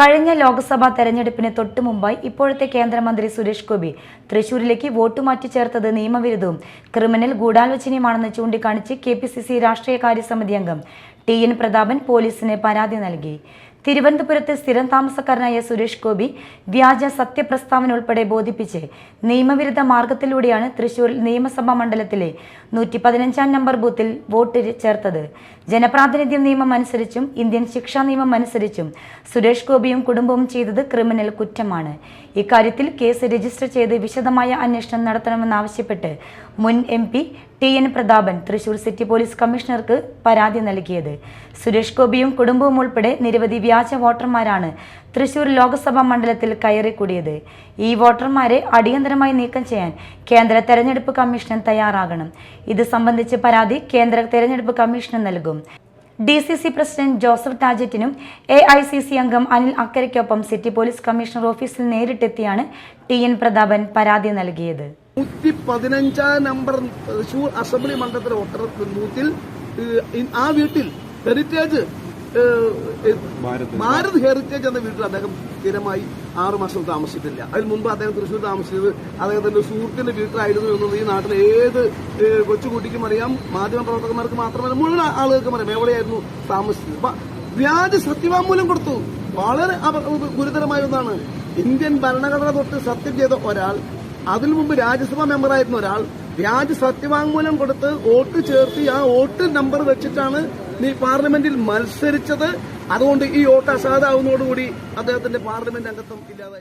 കഴിഞ്ഞ ലോക്സഭാ തെരഞ്ഞെടുപ്പിന് തൊട്ടു മുമ്പായി ഇപ്പോഴത്തെ കേന്ദ്രമന്ത്രി സുരേഷ് ഗോപി തൃശൂരിലേക്ക് വോട്ട് മാറ്റി ചേർത്തത് നിയമവിരുദ്ധവും. ക്രിമിനൽ ഗൂഢാലോചനയുമാണെന്ന് ചൂണ്ടിക്കാണിച്ച് കെ പി സി സി രാഷ്ട്രീയകാര്യ സമിതി അംഗം ടി എൻ പ്രതാപൻ പോലീസിന് പരാതി നൽകി. തിരുവനന്തപുരത്ത് സ്ഥിരം താമസക്കാരനായ സുരേഷ് ഗോപി വ്യാജ സത്യപ്രസ്താവന ഉൾപ്പെടെ ബോധിപ്പിച്ച് നിയമവിരുദ്ധ മാർഗത്തിലൂടെയാണ് തൃശൂർ നിയമസഭാ മണ്ഡലത്തിലെ നൂറ്റി പതിനഞ്ചാം നമ്പർ ബൂത്തിൽ വോട്ട് ചേർത്തത്. ജനപ്രാതിനിധ്യ നിയമം അനുസരിച്ചും ഇന്ത്യൻ ശിക്ഷാ നിയമം അനുസരിച്ചും സുരേഷ് ഗോപിയും കുടുംബവും ചെയ്തത് ക്രിമിനൽ കുറ്റമാണ്. ഇക്കാര്യത്തിൽ കേസ് രജിസ്റ്റർ ചെയ്ത് വിശദമായ അന്വേഷണം നടത്തണമെന്നാവശ്യപ്പെട്ട് മുൻ M P T N Prathapan Thrissur city police കമ്മീഷണർക്ക് പരാതി നൽകിയത്. സുരേഷ് ഗോപിയും കുടുംബവും ഉൾപ്പെടെ നിരവധി വ്യാജ വോട്ടർമാരാണ് തൃശൂർ ലോക്സഭാ മണ്ഡലത്തിൽ കയറിക്കൂടിയത്. ഈ വോട്ടർമാരെ അടിയന്തരമായി നീക്കം ചെയ്യാൻ കേന്ദ്ര തെരഞ്ഞെടുപ്പ് കമ്മീഷൻ തയ്യാറാകണം. ഇത് സംബന്ധിച്ച് പരാതി കേന്ദ്ര തെരഞ്ഞെടുപ്പ് കമ്മീഷന് നൽകും. D C C president Joseph ടാജറ്റിനും A I C C അംഗം അനിൽ അക്കരയ്ക്കൊപ്പം സിറ്റി പോലീസ് കമ്മീഷണർ ഓഫീസിൽ നേരിട്ടെത്തിയാണ് ടി എൻ പ്രതാപൻ പരാതി നൽകിയത്. നമ്പർ അസംബ്ലി മണ്ഡലത്തിലെ ആ വീട്ടിൽ ഹെറിറ്റേജ് ഭാരത് ഹെറിറ്റേജ് എന്ന വീട്ടിൽ അദ്ദേഹം സ്ഥിരമായി ആറു മാസം താമസിച്ചിട്ടില്ല. അതിന് മുമ്പ് അദ്ദേഹം തൃശ്ശൂർ താമസിച്ചത് അദ്ദേഹത്തിന്റെ സുഹൃത്തിന്റെ വീട്ടിലായിരുന്നു എന്നത് ഈ നാട്ടിലെ ഏത് കൊച്ചുകുട്ടിക്കും അറിയാം. മാധ്യമ പ്രവർത്തകന്മാർക്ക് മാത്രമല്ല മുഴുവൻ ആളുകൾക്കും അറിയാം എവിടെയായിരുന്നു താമസിച്ചത്. വ്യാജ സത്യവാങ്മൂലം കൊടുത്തു. വളരെ ഗുരുതരമായ ഒന്നാണ്. ഇന്ത്യൻ ഭരണഘടന തൊട്ട് സത്യം ചെയ്ത ഒരാൾ അതിനു മുമ്പ് രാജ്യസഭാ മെമ്പറായിരുന്ന ഒരാൾ വ്യാജ സത്യവാങ്മൂലം കൊടുത്ത് വോട്ട് ചേർത്തി ആ വോട്ട് നമ്പർ വെച്ചിട്ടാണ് നീ പാർലമെന്റിൽ മത്സരിച്ചത്. അതുകൊണ്ട് ഈ വോട്ട് അസാധാവുന്നതോടുകൂടി അദ്ദേഹത്തിന്റെ പാർലമെന്റ് അംഗത്വം ഇല്ലാതായി.